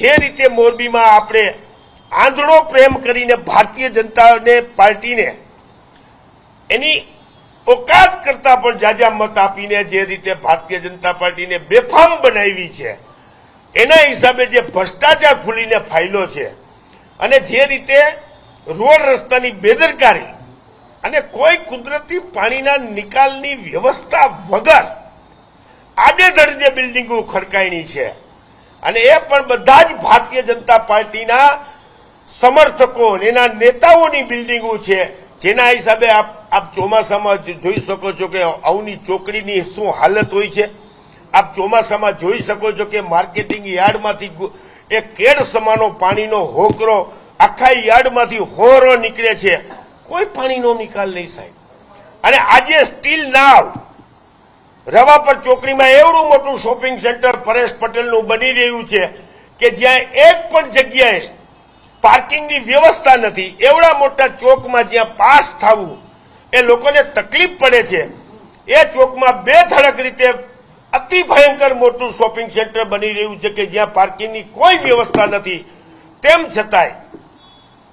જે રીતે મોરબીમાં આપણે આંધળો પ્રેમ કરીને ભારતીય જનતાને પાર્ટીને એની ઓકાત કરતા પણ જાજા મત આપીને જે રીતે ભારતીય જનતા પાર્ટીને બેફામ બનાવી છે, એના હિસાબે જે ભ્રષ્ટાચાર ફૂલીને ફાયલો છે અને જે રીતે રોડ રસ્તાની બેદરકારી અને કોઈ કુદરતી પાણીના નિકાલની વ્યવસ્થા વગર આડેધડ જે બિલ્ડિંગો ખડકાયણી છે અને એ પણ બધા જ ભારતીય જનતા પાર્ટીના સમર્થકો એના નેતાઓની બિલ્ડિંગો છે. જેના હિસાબે આપ આપ ચોમાસામાં જોઈ શકો છો કે અવની ચોકડીની શું હાલત હોય છે. આપ ચોમાસામાં જોઈ શકો છો કે માર્કેટિંગ યાર્ડમાંથી એ કેડ સમાનો પાણીનો હોકરો આખા યાર્ડમાંથી હોરો નીકળે છે. કોઈ પાણીનો નિકાલ નહીં સાહેબ. અને આજે સ્ટીલ નાવ રવાપર ચોકડીમાં એવડું મોટું શોપિંગ સેન્ટર પરેશ પટેલનું બની રહ્યું છે કે જ્યાં એક પણ જગ્યાએ પાર્કિંગની વ્યવસ્થા નથી. એવડા મોટા ચોકમાં જ્યાં પાસ થવું, એ લોકોને તકલીફ પડે છે. એ ચોકમાં બે ધડક રીતે અતિ ભયંકર મોટું શોપિંગ સેન્ટર બની રહ્યું છે કે જ્યાં પાર્કિંગની કોઈ વ્યવસ્થા નથી. તેમ છતાંય,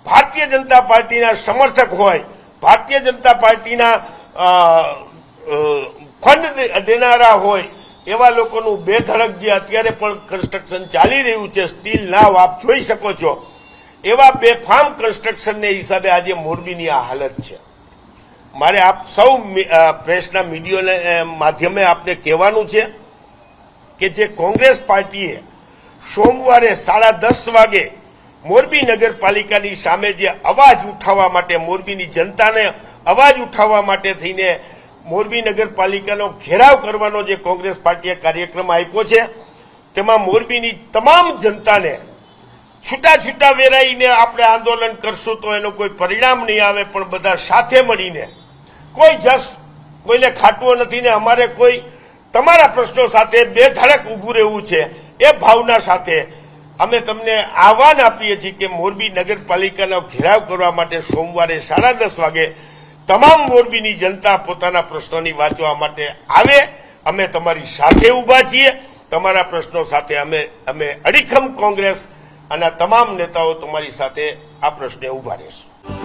ભારતીય જનતા પાર્ટીના સમર્થક હોય, ભારતીય જનતા પાર્ટીના દેનારા હોય, એવા લોકોનું બેધડક જે અત્યારે પણ કન્સ્ટ્રક્શન ચાલી રહ્યું છે સ્ટીલ નાવ આપ જોઈ શકો છો. એવા બેફામ કન્સ્ટ્રક્શનને હિસાબે આજે મોરબીની આ હાલત છે. મારે આપ સૌ પ્રેસના મીડિયાને માધ્યમે આપને કહેવાનું છે કે જે કોંગ્રેસ પાર્ટીએ સોમવારે સાડા દસ વાગે મોરબી નગરપાલિકાની સામે જે અવાજ ઉઠાવવા માટે, મોરબીની જનતાને અવાજ ઉઠાવવા માટે થઈને મોરબી નગરપાલિકાનો ઘેરાવ કરવાનો જે કોંગ્રેસ પાર્ટીએ કાર્યક્રમ આપ્યો છે, તેમાં મોરબીની તમામ જનતાને છૂટા છૂટા વેરાઈને આપણે આંદોલન કરશું તો એનું કોઈ પરિણામ નહીં આવે, પણ બધા સાથે મળીને, કોઈ જસ કોઈને ખાટવો નથી ને અમારે કોઈ તમારા પ્રશ્નો સાથે બે ધડક ઊભું રહેવું છે એ ભાવના સાથે અમે તમને આહવાન આપીએ છીએ કે મોરબી નગરપાલિકાનો ઘેરાવ કરવા માટે સોમવારે સાડા દસ વાગે તમામ મોરબીની જનતા પોતાના પ્રશ્નોની વાંચવા માટે આવે. અમે તમારી સાથે ઊભા છીએ. તમારા પ્રશ્નો સાથે અમે અમે અડીખમ કોંગ્રેસ અને તમામ નેતાઓ તમારી સાથે આ પ્રશ્ને ઊભા રહેશું.